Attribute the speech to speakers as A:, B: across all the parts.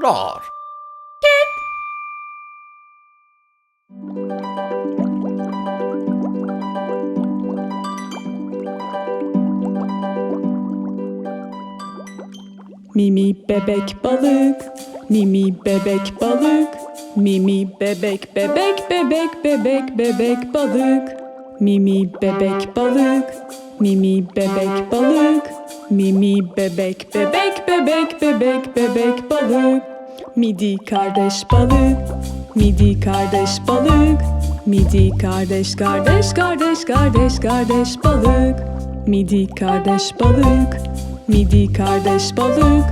A: Rar.
B: Mimi bebek balık, Mimi bebek balık, Mimi bebek bebek bebek bebek bebek balık. Mimi bebek balık, Mimi bebek balık, Mimi bebek bebek bebek bebek bebek balık. Midi kardeş balık, Midi kardeş balık, Midi kardeş kardeş kardeş kardeş kardeş balık. Midi kardeş balık, Midi kardeş balık,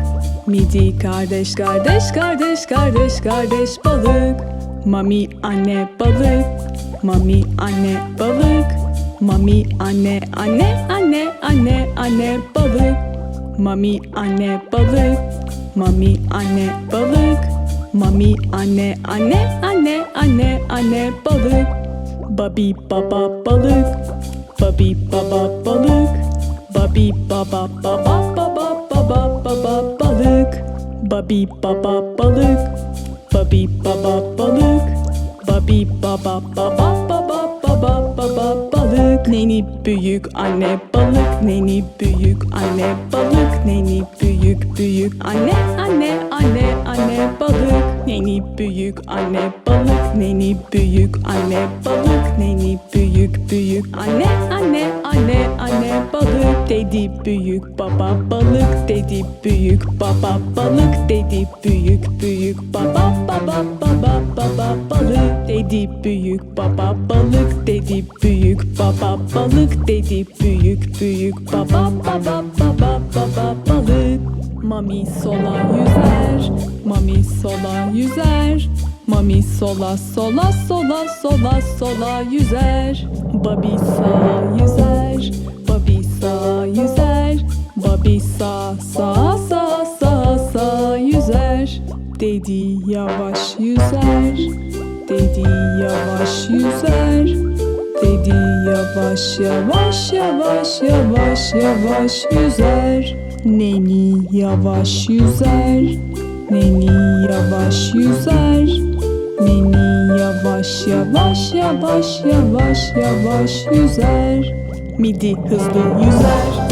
B: Midi kardeş kardeş kardeş kardeş kardeş balık. Mami anne balık, Mami anne balık, Mami anne anne anne anne anne balık. Mami anne balık, Mami anne balık, Mami anne anne anne anne anne balık. Babi baba balık, Babi baba balık, Babi baba baba baba baba baba balık. Babi baba balık, Babi baba balık, Babi baba baba baba baba baba balık. Neni büyük anne balık, neni büyük anne balık, neni büyük büyük anne anne anne anne balık. Neni büyük anne balık, neni büyük anne balık, neni büyük büyük anne anne anne anne balık. Dedi büyük baba balık, dedi büyük baba balık, dedi büyük büyük baba baba baba. Dedi büyük baba balık, dedi büyük baba balık, dedi büyük büyük baba baba baba baba balık. Mami sola yüzer, mami sola yüzer. Mami sola sola sola sola sola yüzer. Babi sağa yüzer, babi sağa yüzer. Babi sağ sağ sağ sağ sağ yüzer. Dedi yavaş yüzer, dedi yavaş yüzer. Dedi yavaş yavaş yavaş yavaş yavaş yüzer. Neni yavaş yüzer. Neni yavaş yüzer. Neni yavaş yavaş yavaş yavaş yavaş yüzer. Midi hızlı yüzer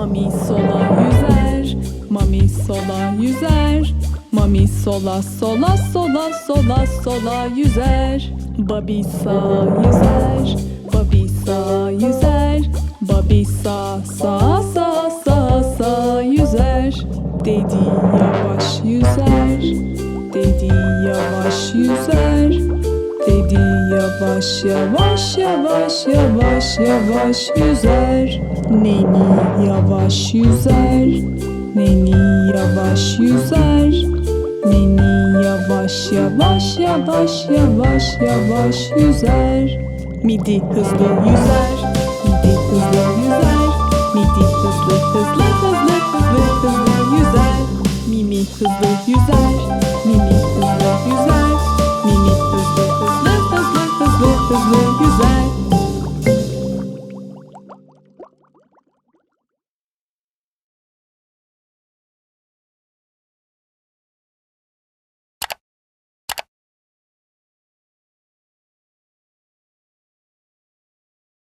B: Mami sola yüzer Mami sola yüzer Mami sola sola sola sola sola yüzer Babi sağa yüzer Babi sağa yüzer Babi sağ sağ sağ sağ sağ yüzer Dedi yavaş yüzer Dedi yavaş yüzer Dedi yavaş yavaş yavaş yavaş yavaş yüzer. Neni yavaş yüzer Neni yavaş yüzer. Neni yavaş yavaş yavaş yavaş yavaş yüzer. Midi hızlı yüzer Midi hızlı yüzer. Midi hızlı hızlı hızlı hızlı hızlı yüzer. Mimi hızlı yüzer